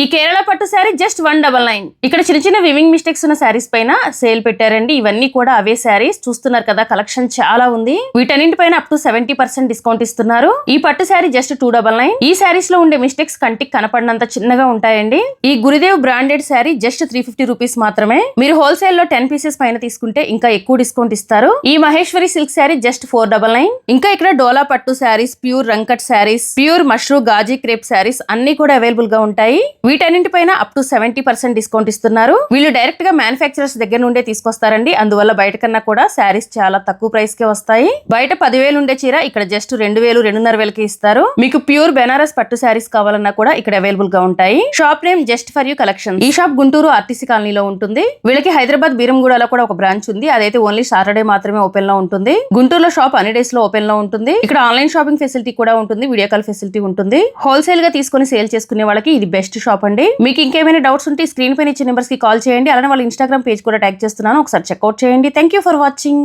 ఈ కేరళ పట్టు sari just one double nine ఇక్కడ చిన్న చిన్న వివింగ్ మిస్టేక్స్ ఉన్న శారీస్ పైన సేల్ పెట్టారండి. ఇవన్నీ కూడా అవే శారీస్. చూస్తున్నారు కదా కలెక్షన్ చాలా ఉంది. వీటన్నింటి పైన up to seventy percent discount ఇస్తున్నారు. ఈ పట్టు sari just two double nine ఈ శారీస్లో ఉండే మిస్టేక్స్ కంటికి కనపడినంత చిన్నగా ఉంటాయండి. ఈ Gurudev branded sari just three fifty rupees మాత్రమే. మీరు హోల్సేల్లో టెన్ పీసెస్ పైన తీసుకుంటే ఇంకా ఎక్కువ డిస్కౌంట్ ఇస్తారు. ఈ Maheshwari silk sari just four double nine ఇంకా ఇక్కడ డోలా పట్టు saris pure Rangkat saris pure Mashru Gaji crepe saris అన్ని కూడా అవైలబుల్గా ఉంటాయి. వీటన్నింటి పైన up to seventy percent discount ఇస్తున్నారు. వీళ్ళు డైరెక్ట్గా మ్యానుఫాక్చరర్స్ దగ్గర నుండే తీసుకొస్తారండి. అందువల్ల బయట కన్నా కూడా శారీస్ చాలా తక్కువ ప్రైస్ కే వస్తాయి. బయట పదివేలు ఉండే చీర ఇక్కడ జస్ట్ రెండు వేలు రెండున్నర వేలకి ఇస్తారు. మీకు ప్యూర్ బెనారస్ పట్టు శారీస్ కావాలన్నా కూడా ఇక్కడ అవైలబుల్గా ఉంటాయి. Shop name just for you collection ఈ షాప్ గుంటూరు ఆర్టీసీ కాలనీలో ఉంటుంది. వీళ్ళకి హైదరాబాద్ బీరంగూడలో కూడా ఒక బ్రాంచ్ ఉంది. అదైతే ఓన్లీ సాటర్డే మాత్రమే ఓపెన్లో ఉంటుంది. గుంటూరులో షాప్ అన్ని డేస్లో ఓపెన్లో ఉంటుంది. ఇక్కడ ఆన్లైన్ షాపింగ్ ఫెసిలిటీ కూడా ఉంటుంది. వీడియో కాల్ ఫెసిలిటీ ఉంటుంది. హోల్సేల్గా తీసుకుని సేల్ చేసుకునే వాళ్ళకి ఇది బెస్ట్ షాప్ అండి. మీకు ఇంకేమైనా డౌట్స్ ఉంటే స్క్రీన్ పైన ఇచ్చే నెంబర్స్కి కాల్ చేయండి. అలానే వాళ్ళ ఇన్స్టాగ్రామ్ పేజ్ కూడా ట్యాగ్ చేస్తున్నాను. ఒకసారి చెక్అౌట్ చేయండి. Thank you for watching